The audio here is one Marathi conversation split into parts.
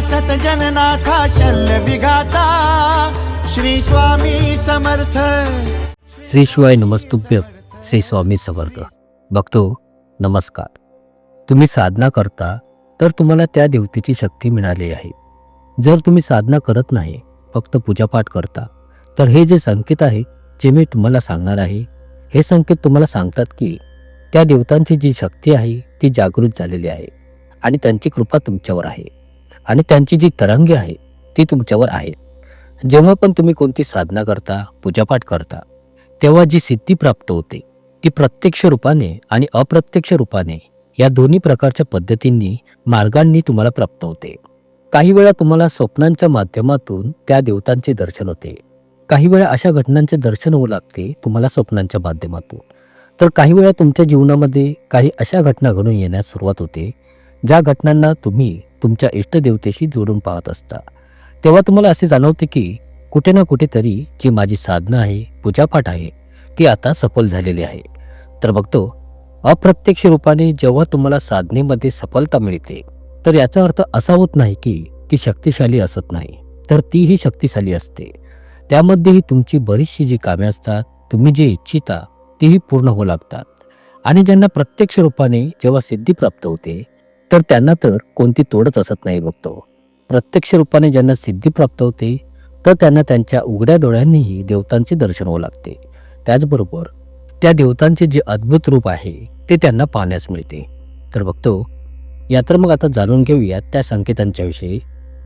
सतजननाथा शल्य विघाता। श्री स्वामी समर्थ। श्री शिवाय नमस्तुभ्य श्री स्वामी समर्थ। बघतो नमस्कार. तुम्ही साधना करता तर तुम्हाला त्या देवतेची शक्ती मिळाली आहे. जर तुम्ही साधना करत नाही फक्त पूजापाठ करता तर हे जे संकेत आहे जे मी तुम्हाला सांगणार आहे हे संकेत तुम्हाला सांगतात की त्या देवतांची जी शक्ती आहे ती जागृत झालेली आहे आणि त्यांची कृपा तुमच्यावर आहे. आणि त्यांची जी तरंगी आहे ती तुमच्यावर आहे. जेव्हा पण तुम्ही कोणती साधना करता पूजापाठ करता तेव्हा जी सिद्धी प्राप्त होते ती प्रत्यक्ष रूपाने आणि अप्रत्यक्ष रूपाने या दोन्ही प्रकारच्या पद्धतींनी मार्गांनी तुम्हाला प्राप्त होते. काही वेळा तुम्हाला स्वप्नांच्या माध्यमातून त्या देवतांचे दर्शन होते. काही वेळा अशा घटनांचे दर्शन होऊ लागते तुम्हाला स्वप्नांच्या माध्यमातून. तर काही वेळा तुमच्या जीवनामध्ये काही अशा घटना घडून येण्यास सुरुवात होते ज्या घटनांना तुम्ही तुमच्या इष्टदेवतेशी जोडून पाहत असता. तेव्हा तुम्हाला असे जाणवते की कुठे ना कुठेतरी जी माझी साधना आहे पूजापाठ आहे ती आता सफल झालेली आहे. तर बघतो अप्रत्यक्ष रूपाने जेव्हा तुम्हाला साधनेमध्ये सफलता मिळते तर याचा अर्थ असा होत नाही की ती शक्तिशाली असत नाही तर तीही शक्तिशाली असते. त्यामध्येही तुमची बरीचशी जी कामे असतात तुम्ही जे इच्छिता तीही पूर्ण होऊ लागतात. आणि ज्यांना प्रत्यक्ष रूपाने जेव्हा सिद्धी प्राप्त होते तर त्यांना तर कोणती तोडच असत नाही बघतो प्रत्यक्ष रूपाने ज्यांना सिद्धी प्राप्त होते तर त्यांना त्यांच्या उघड्या डोळ्यांनीही देवतांचे दर्शन होऊ लागते. त्याचबरोबर त्या देवतांचे जे अद्भुत रूप आहे ते त्यांना पाहण्यास मिळते. तर बघतो या तर मग आता जाणून घेऊयात त्या संकेतांच्या विषयी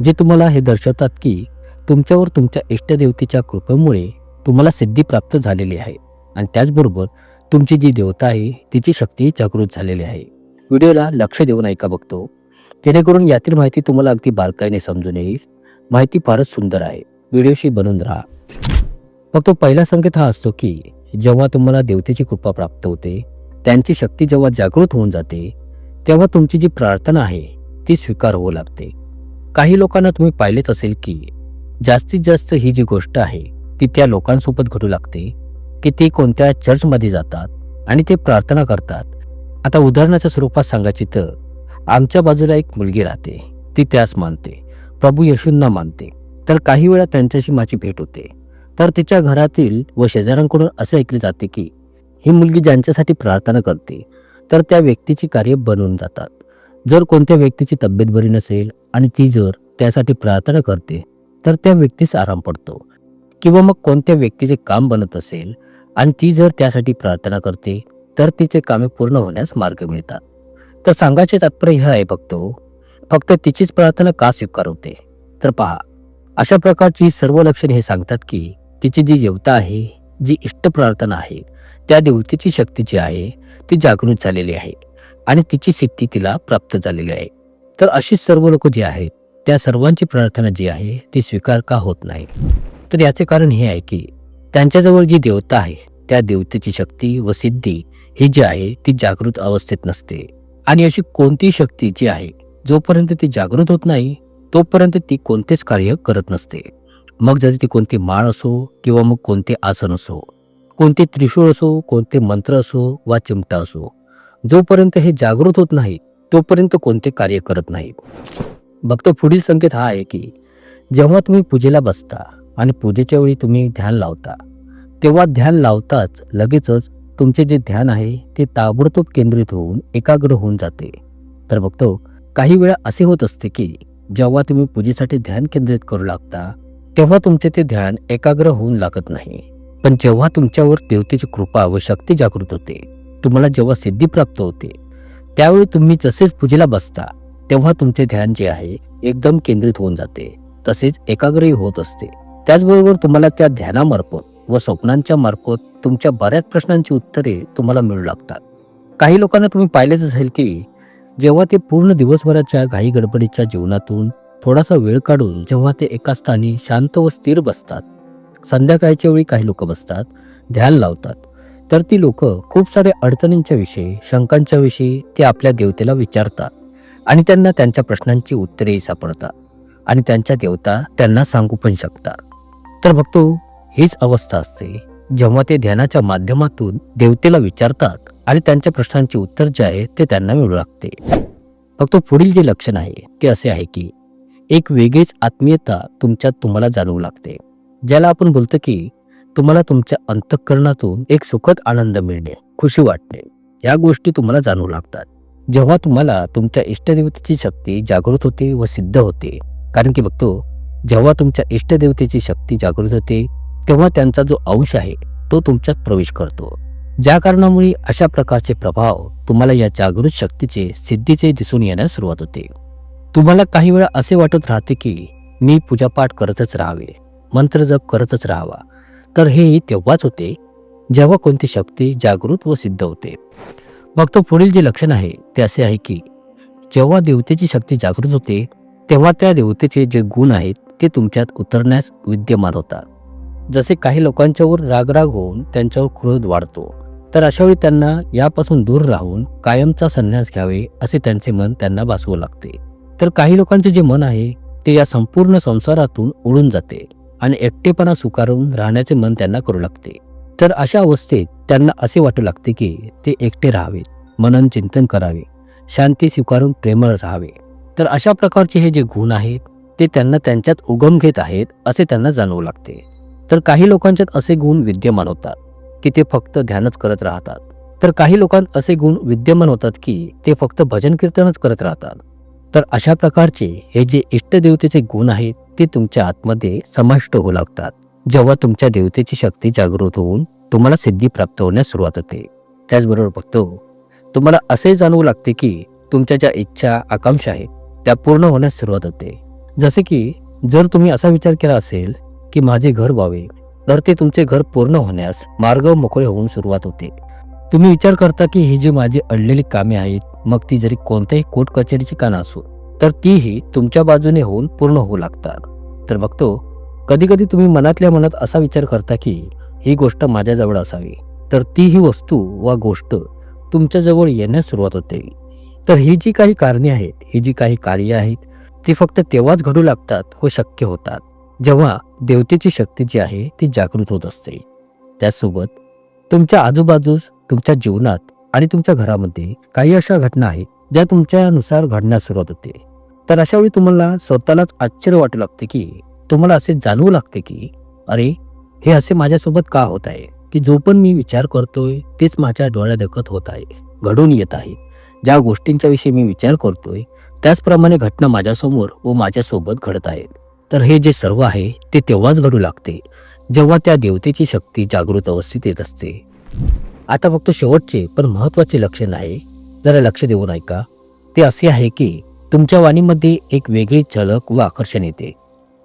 जे तुम्हाला हे दर्शवतात की तुमच्यावर तुमच्या इष्टदेवतेच्या कृपेमुळे तुम्हाला सिद्धी प्राप्त झालेली आहे. आणि त्याचबरोबर तुमची जी देवता आहे तिची शक्ती जागृत झालेली आहे. व्हिडिओला लक्ष देऊन ऐका बघतो. जेणेकरून यातील माहिती तुम्हाला अगदी बारकाईने समजून येईल. माहिती फारच सुंदर आहे. व्हिडिओशी बनून राहा. मग तो पहिला संकेत हा असतो की जेव्हा तुम्हाला देवतेची कृपा प्राप्त होते त्यांची शक्ती जेव्हा जागृत होऊन जाते तेव्हा तुमची जी प्रार्थना आहे ती स्वीकार होऊ लागते. काही लोकांना तुम्ही पाहिलेच असेल की जास्तीत जास्त ही जी गोष्ट आहे ती त्या लोकांसोबत घडू लागते की ते कोणत्या चर्चमध्ये जातात आणि ते प्रार्थना करतात. आता उदाहरणाच्या स्वरूपात सांगायची तर आमच्या बाजूला एक मुलगी राहते. ती त्यास मानते. प्रभू येशूंना मानते. तर काही वेळा त्यांच्याशी माझी भेट होते. तर तिच्या घरातील व शेजाऱ्यांकडून असे ऐकले जाते की ही मुलगी ज्यांच्यासाठी प्रार्थना करते तर त्या व्यक्तीची कार्य बनवून जातात. जर कोणत्या व्यक्तीची तब्येत बरी नसेल आणि ती जर त्यासाठी प्रार्थना करते तर त्या व्यक्तीस आराम पडतो. किंवा मग कोणत्या व्यक्तीचे काम बनत असेल आणि ती जर त्यासाठी प्रार्थना करते तर तिचे कामे पूर्ण होण्यास मार्ग मिळतात. तर सांगायचे तात्पर्य हे आहे बघतो फक्त तिचीच प्रार्थना का स्वीकार होते? तर पहा अशा प्रकारची सर्व लक्षणे हे सांगतात की तिची जी देवता आहे जी इष्ट प्रार्थना आहे त्या देवतेची शक्ती जी आहे ती जागृत झालेली आहे आणि तिची सिद्धी तिला प्राप्त झालेली आहे. तर अशीच सर्व लोक जी आहेत त्या सर्वांची प्रार्थना जी आहे ती स्वीकार का होत नाही? तर याचे कारण हे आहे की त्यांच्याजवळ जी देवता आहे त्या देवतेची शक्ती व सिद्धी ही जी आहे ती जागृत अवस्थेत नसते. आणि अशी कोणतीही शक्ती जी आहे जोपर्यंत ती जागृत होत नाही तोपर्यंत ती कोणतेच कार्य करत नसते. मग जरी ती कोणती माळ असो किंवा मग कोणते आसन असो कोणते त्रिशूळ असो कोणते मंत्र असो वा चिमटा असो जोपर्यंत हे जागृत होत नाही तोपर्यंत कोणते कार्य करत नाही. भक्त पुढील संकेत हा आहे की जेव्हा तुम्ही पूजेला बसता आणि पूजेच्या वेळी तुम्ही ध्यान लावता तेव्हा ध्यान लावताच लगेचच तुमचे जे ध्यान आहे ते ताबडतोब केंद्रित होऊन एकाग्र होऊन जाते. तर बघतो काही वेळा असे होत असते की जेव्हा तुम्ही पूजेसाठी ध्यान केंद्रित करू लागता तेव्हा तुमचे ते ध्यान एकाग्र होऊन लागत नाही. पण जेव्हा तुमच्यावर देवतेची कृपा व शक्ती जागृत होते तुम्हाला जेव्हा सिद्धी प्राप्त होते त्यावेळी तुम्ही जसेच पूजेला बसता तेव्हा तुमचे ध्यान जे आहे एकदम केंद्रित होऊन जाते. तसेच एकाग्रही होत असते. त्याचबरोबर तुम्हाला त्या ध्यानामार्फत व स्वप्नांच्या मार्फत तुमच्या बऱ्याच प्रश्नांची उत्तरे तुम्हाला मिळू लागतात. काही लोकांना तुम्ही पाहिलेच असेल की जेव्हा ते पूर्ण दिवसभराच्या घाई गडबडीच्या जीवनातून थोडासा वेळ काढून जेव्हा ते एका स्थानी शांत व स्थिर बसतात संध्याकाळच्या वेळी काही लोक बसतात ध्यान लावतात तर ती लोक खूप साऱ्या अडचणींच्या विषयी शंकांच्या विषयी ते आपल्या देवतेला विचारतात आणि त्यांना त्यांच्या प्रश्नांची उत्तरेही सापडतात आणि त्यांच्या देवता त्यांना सांगू पण शकतात. तर बघतो हीच अवस्था असते. जेव्हा ते ध्यानाच्या माध्यमातून देवतेला विचारतात आणि त्यांच्या प्रश्नांचे उत्तर जे आहे ते त्यांना मिळू लागते. फक्त पुढील जे लक्षण आहे ते असे आहे की एक वेगळीच आत्मीयता तुमच्यात तुम्हाला जाणवू लागते. ज्याला आपण बोलतो की तुम्हाला तुमच्या अंतःकरणातून एक सुखद आनंद मिळणे खुशी वाटणे या गोष्टी तुम्हाला जाणवू लागतात. जेव्हा तुम्हाला तुमच्या इष्टदेवतेची शक्ती जागृत होते व सिद्ध होते कारण की बघतो जेव्हा तुमच्या इष्टदेवतेची शक्ती जागृत होते तेव्हा त्यांचा जो अंश आहे तो तुमच्यात प्रवेश करतो. ज्या कारणामुळे अशा प्रकारचे प्रभाव तुम्हाला या जागृत शक्तीचे सिद्धीचे दिसून येण्यास सुरुवात होते. तुम्हाला काही वेळा असे वाटत राहते की मी पूजापाठ करतच राहावे मंत्र जप करतच राहावा. तर हे तेव्हाच होते जेव्हा कोणती शक्ती जागृत व सिद्ध होते. मग तो पुढील जे लक्षण आहे ते असे आहे की जेव्हा देवतेची शक्ती जागृत होते तेव्हा त्या देवतेचे जे गुण आहेत ते तुमच्यात उतरण्यास विद्यमान होतात. जसे काही लोकांच्यावर रागराग होऊन त्यांच्यावर क्रोध वाढतो तर अशावेळी त्यांना यापासून दूर राहून कायमचा संन्यास घ्यावे असे त्यांचे मन त्यांना भासवू लागते. तर काही लोकांचे जे मन आहे ते या संपूर्ण संसारातून उडून जाते आणि एकटेपणा स्वीकारून राहण्याचे मन त्यांना करू लागते. तर अशा अवस्थेत त्यांना असे वाटू लागते की ते एकटे राहावेत मनन चिंतन करावे शांती स्वीकारून प्रेमळ राहावे. तर अशा प्रकारचे हे जे गुण आहेत ते त्यांना त्यांच्यात उगम घेत आहेत असे त्यांना जाणवू लागते. तर काही लोकांच्यात असे गुण विद्यमान होतात की ते फक्त ध्यानच करत राहतात. तर काही लोकांत असे गुण विद्यमान होतात की ते फक्त भजन कीर्तनच करत राहतात. तर अशा प्रकारचे हे जे इष्टदेवतेचे गुण आहेत ते तुमच्या आतमध्ये समाविष्ट होऊ लागतात. जेव्हा तुमच्या देवतेची शक्ती जागृत होऊन तुम्हाला सिद्धी प्राप्त होण्यास सुरुवात होते. त्याचबरोबर बघतो तुम्हाला असे जाणवू लागते की तुमच्या ज्या इच्छा आकांक्षा आहेत त्या पूर्ण होण्यास सुरुवात होते. जसे की जर तुम्ही असा विचार केला असेल की माझे घर व्हावे. तर ते तुमचे घर पूर्ण होण्यास मार्ग मोकळे होऊन सुरुवात होते. तुम्ही विचार करता की ही जी माझी अडलेली कामे आहेत मग ती जरी कोणत्याही कोर्ट कचेरीची का नसो तर तीही तुमच्या बाजूने होऊन पूर्ण होऊ लागतात. तर बघतो कधी कधी तुम्ही मनातल्या मनात असा विचार करता की ही गोष्ट माझ्याजवळ असावी तर ती ही वस्तू वा गोष्ट तुमच्याजवळ येण्यास सुरुवात होते. तर ही जी काही कारणे आहेत ही जी काही कार्य आहेत ती फक्त तेव्हाच घडू लागतात व शक्य होतात. जेव्हा देवतेची शक्ती जी आहे ती जागृत होत असते. त्याचसोबत तुमच्या आजूबाजूस तुमच्या जीवनात आणि तुमच्या घरामध्ये काही अशा घटना आहेत ज्या तुमच्यानुसार घडण्यास सुरुवात होते. तर अशा वेळी तुम्हाला स्वतःलाच आश्चर्य वाटू लागते की तुम्हाला असे जाणवू लागते की अरे हे असे माझ्यासोबत का होत आहे? की जो पण मी विचार करतोय तेच माझ्या डोळ्या दखत होत आहे घडून येत आहे. ज्या गोष्टींच्या विषयी मी विचार करतोय त्याचप्रमाणे घटना माझ्यासमोर व माझ्यासोबत घडत आहेत. तर हे जे सर्व आहे ते तेव्हाच घडू लागते जेव्हा त्या देवतेची शक्ती जागृत अवस्थेत येत असते. आता फक्त शेवटचे पण महत्त्वाचे लक्षण आहे. जरा लक्ष देऊन ऐका. ते असे आहे की तुमच्या वाणीमध्ये एक वेगळी झलक व आकर्षण येते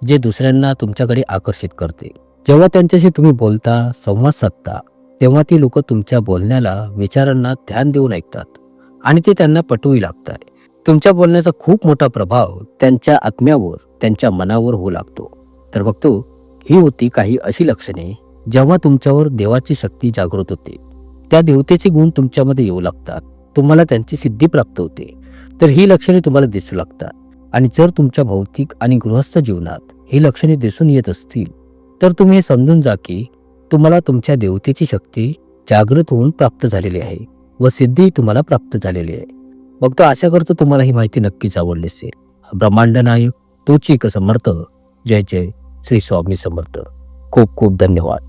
जे दुसऱ्यांना तुमच्याकडे आकर्षित करते. जेव्हा त्यांच्याशी तुम्ही बोलता संवाद साधता तेव्हा ती लोक तुमच्या बोलण्याला विचारांना ध्यान देऊन ऐकतात आणि ते त्यांना पटवू लागतात. तुमच्या बोलण्याचा खूप मोठा प्रभाव त्यांच्या आत्म्यावर त्यांच्या मनावर होऊ लागतो. तर बघतो ही होती काही अशी लक्षणे जेव्हा तुमच्यावर देवाची शक्ती जागृत होते. त्या देवतेचे गुण तुमच्यामध्ये येऊ लागतात. तुम्हाला त्यांची सिद्धी प्राप्त होते. तर ही लक्षणे तुम्हाला दिसू लागतात. आणि जर तुमच्या भौतिक आणि गृहस्थ जीवनात ही लक्षणे दिसून येत असतील तर तुम्ही हे समजून जा की तुम्हाला तुमच्या देवतेची शक्ती जागृत होऊन प्राप्त झालेली आहे व सिद्धी तुम्हाला प्राप्त झालेली आहे. मग तर आशा करतो तुम्हाला ही माहिती नक्कीच आवडली असेल. ब्रह्मांड नायक तोची समर्थ जय जय. श्री स्वामी समर्थ. खूप खूप धन्यवाद.